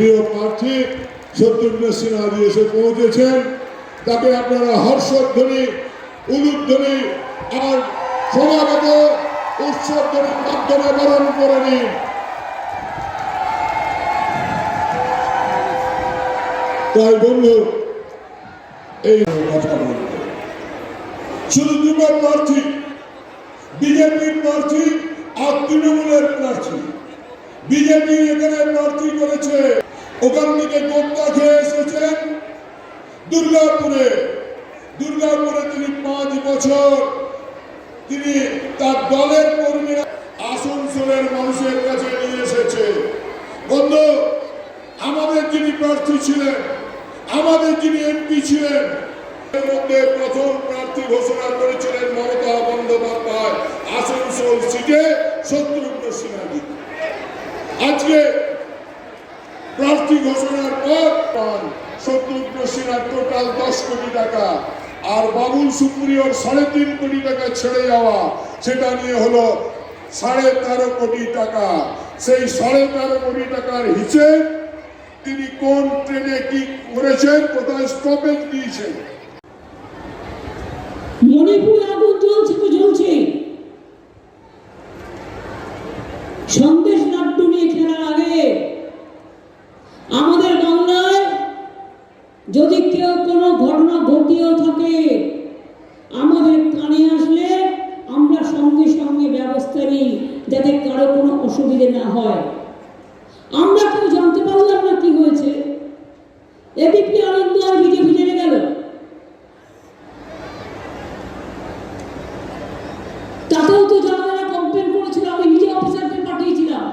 প্রিয় প্রার্থী শত্রুঘ্ন সিনহা এসে পৌঁছেছেন। তাকে আপনারা হর্ষধ্বনি, উলুধ্বনি আর সমাগত উৎসবধ্বনির মাধ্যমে বরণ করে নিন। তাই বন্ধু, এই কথা বলব শুধু দুটো প্রার্থী বিজেপির প্রার্থী আর তৃণমূলের প্রার্থী। বিজেপি এখানে প্রার্থী করেছে। ওখান থেকে গোপ্তা খেয়ে এসেছেন? দুর্গাপুরে। দুর্গাপুরে তিনি পাঁচ বছর তিনি তার দলের কর্মীরা আসানসোলের মানুষের কাছে নিয়ে এসেছে। বন্ধু, আমাদের যিনি প্রার্থী ছিলেন, আমাদের যিনি এমপি ছিলেন, এর মধ্যে প্রথম প্রার্থী ঘোষণা করেছিলেন মমতা বন্দ্যোপাধ্যায়, আসানসোল সিটে শত্রুঘ্ন সিনহাজি আজকে প্রার্থী ঘোষণার পর পান শত্রুঘ্ন সিনহার টোটাল দশ কোটি টাকা। আর বাবুল সুপ্রিয়র সাড়ে তিন কোটি টাকা ছেড়ে যাওয়া, সেটা নিয়ে হলো সাড়ে তেরো কোটি টাকা। সেই সাড়ে তেরো কোটি টাকার হিসেব তিনি কোন ট্রেনে কি করেছেন, কোথায় স্টপেজ দিয়েছেন? মণিপুরে আগুন জ্বলছে তো জ্বলছে। সন্দেশ লাড্ডু নিয়ে খেলার আগে আমাদের বাংলায় যদি কেউ কোনো ঘটনা ঘটিয়েও থাকে, আমাদের কানে আসলে আমরা সঙ্গে সঙ্গে ব্যবস্থা নিই যাতে কারও কোনো অসুবিধে না হয়। আমরা কেউ জানতে পারলাম না কি হয়েছে। এবিপি আনন্দ আর বিজেপি জেনে গেল। তাতেও তো যারা কমপ্লেন করেছিল, আমি নিজে অফিসারদের পাঠিয়েছিলাম।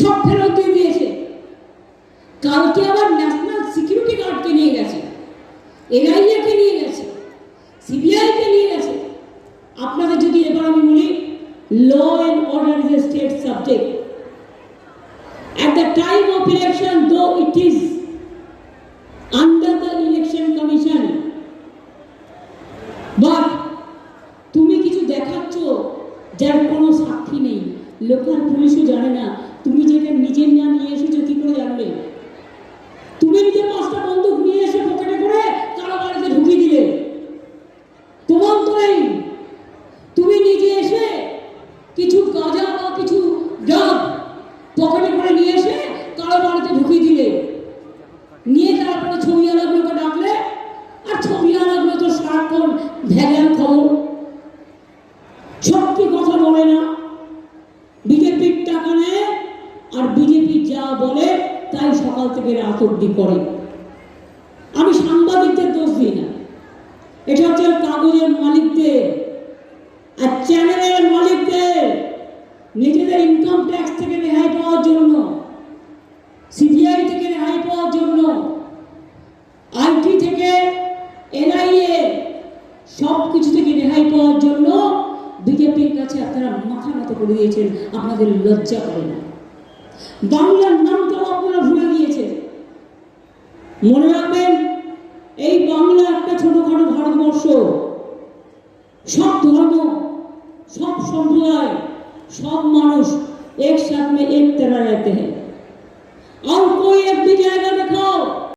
সব ফেরত দিয়ে দিয়েছে। কালকে আবার ন্যাশনাল সিকিউরিটি গার্ডকে নিয়ে গেছে এনআইএ কে নিয়ে গেছে সিবিআই কে নিয়ে গেছে। আপনাদের যদি এবার আমি বলি law and order is a state subject At the time of election, though it is under the election commission, but তুমি কিছু দেখাচ্ছ যার কোনো সাক্ষী নেই। লোকাল পুলিশও জানে না তুমি যেটা নিজের নাম নিয়ে এসেছ কি করে জানবে তুমি নিজে পাঁচটা বন্দুক নিয়ে এসে পকেটে করে কারও বাড়িতে ঢুকিয়ে দিলে তোমার তো নেই তুমি নিজে এসে কিছু গাঁজা বা কিছু ড্রাগ পকেটে করে নিয়ে এসে কারও বাড়িতে ঢুকিয়ে দিলে নিয়ে তারপরে ছবিওয়ালাগুলোকে ডাকলে আর ছবিওয়ালাগুলো তো সারাক্ষণ ভ্যাগান খবর সত্যি কথা বলে না বিজেপির টাকা নেয় আর বিজেপি যা বলে তাই সকাল থেকে রাত অব্দি করে। আমি সাংবাদিকদের দোষ দিই না। এটা হচ্ছে কাগজের মালিকদের আর চ্যানেলের মালিকদের নিজেদের ইনকাম ট্যাক্স থেকে রেহাই পাওয়ার জন্য সিবিআই থেকে রেহাই পাওয়ার জন্য আইটি থেকে এনআইএ সব কিছু থেকে রেহাই পাওয়ার জন্য বিজেপির কাছে আপনারা মাথা মতো করে দিয়েছেন, আপনাদের লজ্জা করে না। বাংলার নামটাও আপনারা ভুলে গিয়েছেন। মনে রাখবেন, এই বাংলা একটা ছোটখাটো ভারতবর্ষ। সব ধর্ম, সব সম্প্রদায়, সব মানুষ একসাথে साथ में एक तरह আর हैं और জায়গা एक